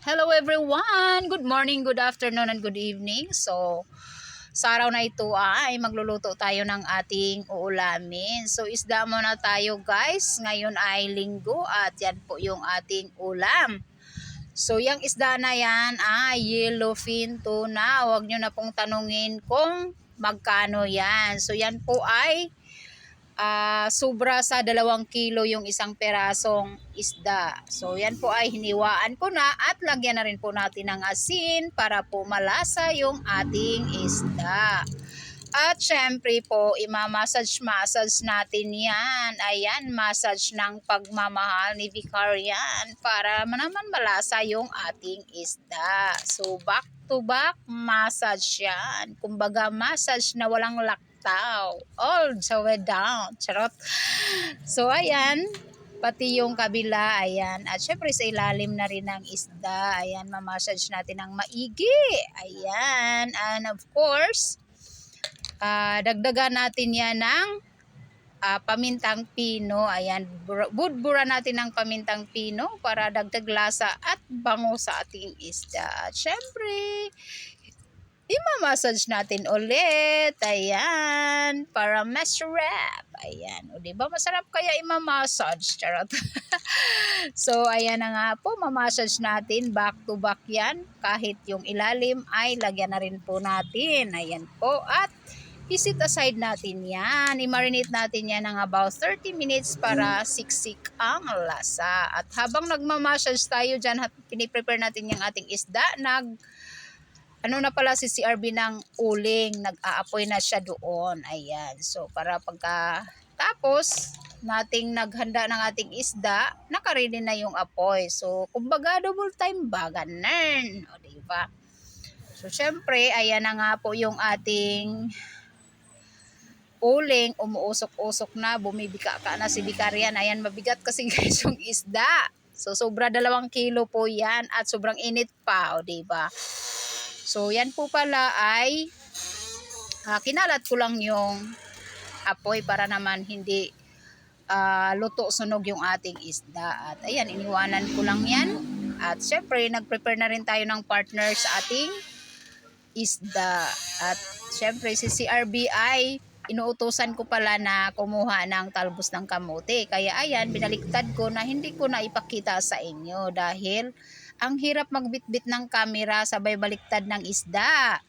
Hello everyone! Good morning, good afternoon, and good evening. So, sa araw na ito ay magluluto tayo ng ating uulamin. So, isda muna tayo guys. Ngayon ay linggo at yan po yung ating ulam. So, yung isda na yan ay yellowfin tuna. Huwag nyo na pong tanungin kung magkano yan. So, yan po ay ah sobra sa dalawang kilo yung isang perasong isda. So yan po ay hiniwaan ko na at lagyan na rin po natin ng asin para po malasa yung ating isda. At syempre po, imamassage-massage natin yan. Ayan, massage ng pagmamahal ni Vicarian para naman malasa yung ating isda. So back to back, massage yan. Kumbaga, massage na walang laktaw. All the way down. Charot. So ayan, pati yung kabila, ayan. At syempre sa ilalim na rin ng isda, ayan, mamassage natin ng maigi. Ayan. And of course, ah dagdagan natin yan ng ah, pamintang pino. Ayan, bur- budbura natin ng pamintang pino para dagdag lasa at bango sa ating isda. At syempre, imamassage natin ulit. Ayan, para masarap. Ayan, o diba masarap kaya imamassage? Charot. so, ayan na nga po, mamassage natin back to back yan. Kahit yung ilalim ay lagyan na rin po natin. Ayan po. At isit aside natin yan. I-marinate natin yan ng about 30 minutes para siksik ang lasa. At habang nagmamassage tayo dyan, piniprepare natin yung ating isda, nag ano na pala si CRB ng uling, nag-aapoy na siya doon. Ayan. So, para pagka tapos, nating naghanda ng ating isda, nakaready na yung apoy. So, kumbaga double time ba? Ganun. O, diba? So, syempre, ayan na nga po yung ating uling, umuusok-usok na, bumibika ka na si Bikarian. Ayan, mabigat kasi guys yung isda. So, sobra dalawang kilo po yan at sobrang init pa, o diba? So, yan po pala ay ah, kinalat ko lang yung apoy para naman hindi ah, luto sunog yung ating isda. At ayan, iniwanan ko lang yan. At syempre, nag-prepare na rin tayo ng partner sa ating isda. At syempre, si CRB ay inuutosan ko pala na kumuha ng talbos ng kamote. Kaya ayan, binaliktad ko na hindi ko na ipakita sa inyo dahil ang hirap magbitbit ng kamera sabay baliktad ng isda.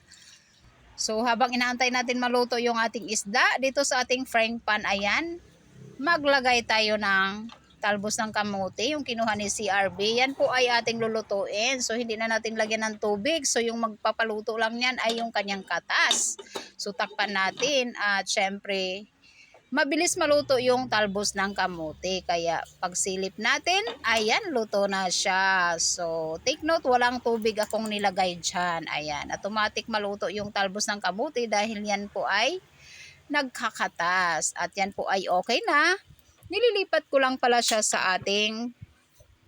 So habang inaantay natin maluto yung ating isda, dito sa ating frying pan ayan, maglagay tayo ng talbos ng kamote, yung kinuha ni CRB. Yan po ay ating lulutuin. So hindi na natin lagyan ng tubig. So yung magpapaluto lang yan ay yung kanyang katas. So takpan natin at syempre mabilis maluto yung talbos ng kamote. Kaya pagsilip natin, ayan, luto na siya. So, take note, walang tubig akong nilagay dyan. Ayan, automatic maluto yung talbos ng kamote dahil yan po ay nagkakatas. At yan po ay okay na. Nililipat ko lang pala siya sa ating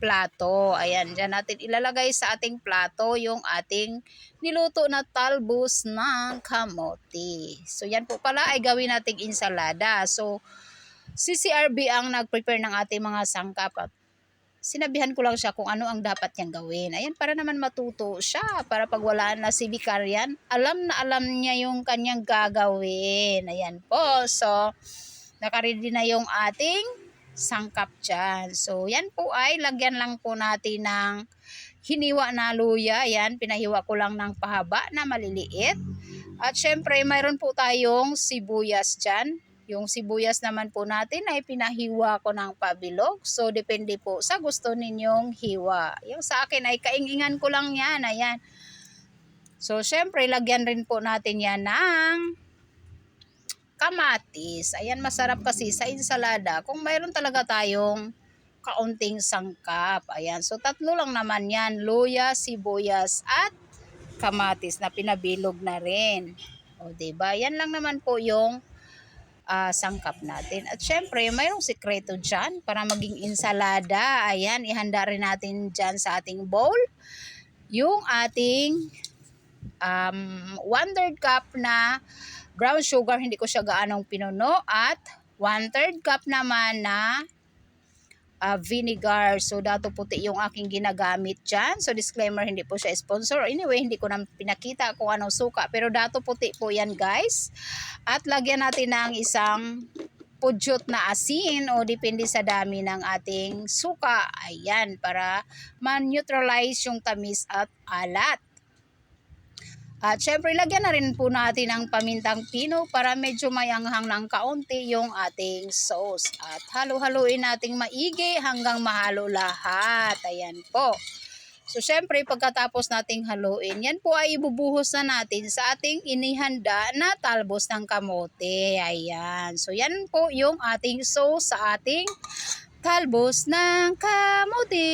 plato. Ayan, dyan natin ilalagay sa ating plato yung ating niluto na talbos ng kamote. So, yan po pala ay gawin nating insalada. So, si CRB ang nag-prepare ng ating mga sangkap at sinabihan ko lang siya kung ano ang dapat niyang gawin. Ayan, para naman matuto siya. Para pag wala na si Vicarian, alam na alam niya yung kanyang gagawin. Ayan po. So, nakaready na yung ating sangkap dyan. So, yan po ay lagyan lang po natin ng hiniwa na luya. Yan, pinahiwa ko lang ng pahaba na maliliit. At syempre, mayroon po tayong sibuyas dyan. Yung sibuyas naman po natin ay pinahiwa ko ng pabilog. So, depende po sa gusto ninyong hiwa. Yung sa akin ay kaingingan ko lang yan. Ayan. So, syempre, lagyan rin po natin yan ng kamatis. Ayan, masarap kasi sa ensalada. Kung mayroon talaga tayong kaunting sangkap. Ayan, so tatlo lang naman yan. Luya, sibuyas, at kamatis na pinabilog na rin. O, ba diba? Yan lang naman po yung ah, sangkap natin. At syempre, mayroong sikreto dyan para maging ensalada. Ayan, ihanda rin natin dyan sa ating bowl. Yung ating um, one third cup na brown sugar, hindi ko siya gaanong pinuno. At one third cup naman na ah, vinegar. So, dato puti yung aking ginagamit dyan. So, disclaimer, hindi po siya sponsor. Anyway, hindi ko na pinakita kung anong suka. Pero dato puti po yan, guys. At lagyan natin ng isang pudyot na asin o depende sa dami ng ating suka. Ayan, para man-neutralize yung tamis at alat. At syempre, lagyan na rin po natin ang pamintang pino para medyo mayanghang ng kaunti yung ating sauce. At halo-haluin nating maigi hanggang mahalo lahat. Ayan po. So, syempre, pagkatapos nating haluin, yan po ay ibubuhos na natin sa ating inihanda na talbos ng kamote. Ayan. So, yan po yung ating sauce sa ating talbos ng kamote.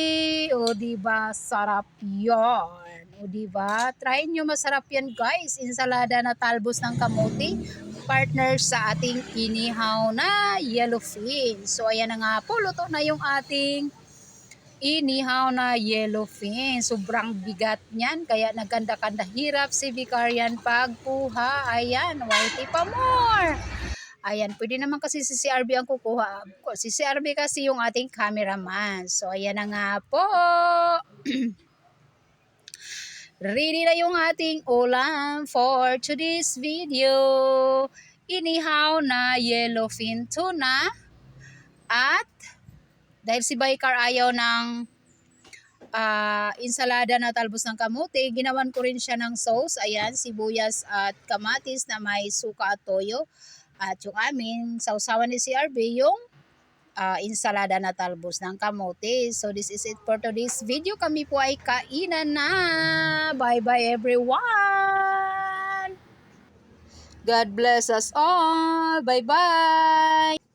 O, diba? Sarap yan. O, diba? Try nyo masarap yan, guys. Insalada na talbos ng kamote. Partner sa ating inihaw na yellowfin. So, ayan na nga po. Luto na yung ating inihaw na yellowfin. Sobrang bigat niyan. Kaya nagkanda-kanda hirap si Vicarian pagkuha. Ayan, whitey pa more. Ayan, pwede naman kasi si CRB ang kukuha. Si CRB kasi yung ating cameraman. So, ayan na nga po. Ready na yung ating ulam for today's video. Inihaw na yellowfin tuna at dahil si Baykar ayaw ng ah, insalada na talbos ng kamote, ginawan ko rin siya ng sauce. Ayan, sibuyas at kamatis na may suka at toyo. At yung amin, sausawan ni CRB, yung ah, insalada na talbos ng kamote. So this is it for today's video. Kami po ay kainan na. Bye-bye everyone! God bless us all. Bye-bye!